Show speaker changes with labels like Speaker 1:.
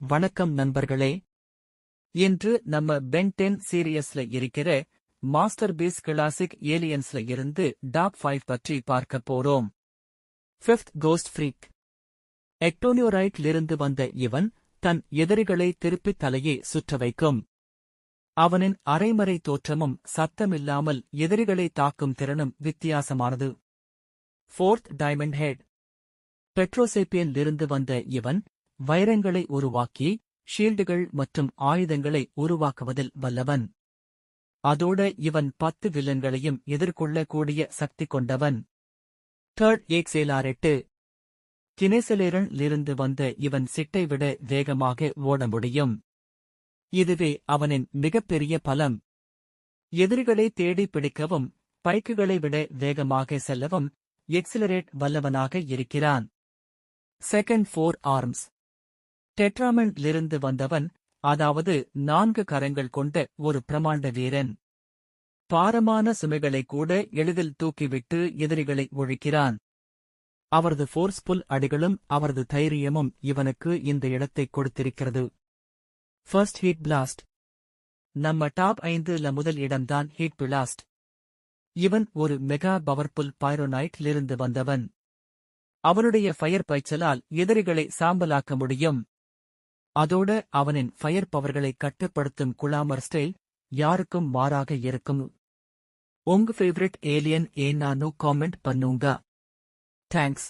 Speaker 1: வணக்கம் நண்பர்களே. இன்று நம்ம பென் டென் சீரியஸ்ல இருக்கிற மாஸ்டர் பீஸ் கிளாசிக் ஏலியன்ஸ்ல இருந்து டாப் ஃபைவ் பற்றி பார்க்க போறோம். ஃபிஃப்த் கோஸ்ட் ஃப்ரீக் எக்டோனியோரைட்லிருந்து வந்த இவன் தன் எதிரிகளை திருப்பி தலையை சுற்ற வைக்கும். அவனின் அரைமறை தோற்றமும் சத்தமில்லாமல் எதிரிகளை தாக்கும் திறனும் வித்தியாசமானது. ஃபோர்த் டைமண்ட் ஹெட் பெட்ரோசேப்பியன்லிருந்து வந்த இவன் வைரங்களை உருவாக்கி ஷீல்டுகள் மற்றும் ஆயுதங்களை உருவாக்குவதில் வல்லவன். அதோட இவன் பத்து வில்லன்களையும் எதிர்கொள்ளக்கூடிய சக்தி கொண்டவன். தேர்ட் ஏக்சேலாரெட்டு கினேசலேரன் இருந்து வந்த இவன் சிட்டை விட வேகமாக ஓட முடியும். இதுவே அவனின் மிகப்பெரிய பலம். எதிரிகளை தேடி பிடிக்கவும் பைக்குகளை விட வேகமாக செல்லவும் எக்ஸிலரேட் வல்லவனாக இருக்கிறான். செகண்ட் ஃபோர் ஆர்ம்ஸ் டெட்ராமெண்டிலிருந்து வந்தவன் அதாவது நான்கு கரங்கள் கொண்ட ஒரு பிரமாண்ட வீரன். பாரமான சுமைகளை கூட எளிதில் தூக்கிவிட்டு எதிரிகளை ஒழிக்கிறான். அவரது ஃபோர்ஸ்புல் அடிகளும் அவரது தைரியமும் இவனுக்கு இந்த இடத்தை கொடுத்திருக்கிறது. ஃபர்ஸ்ட் ஹீட் பிளாஸ்ட் நம்ம டாப் ஐந்துல முதல் இடம்தான் ஹீட் பிளாஸ்ட் இவன் ஒரு மெகா பவர்ஃபுல் பைரோனைட்லிருந்து வந்தவன். அவனுடைய ஃபயர் பாய்ச்சலால் எதிரிகளை சாம்பலாக்க முடியும். அதோட அவனின் ஃபயர் பவர்களை கட்டுப்படுத்தும் குலாமர் ஸ்டைல் யாருக்கும் மாறாக இருக்கும். உங்க ஃபேவரட் ஏலியன் ஏன்னானு காமெண்ட் பண்ணுங்க. தேங்க்ஸ்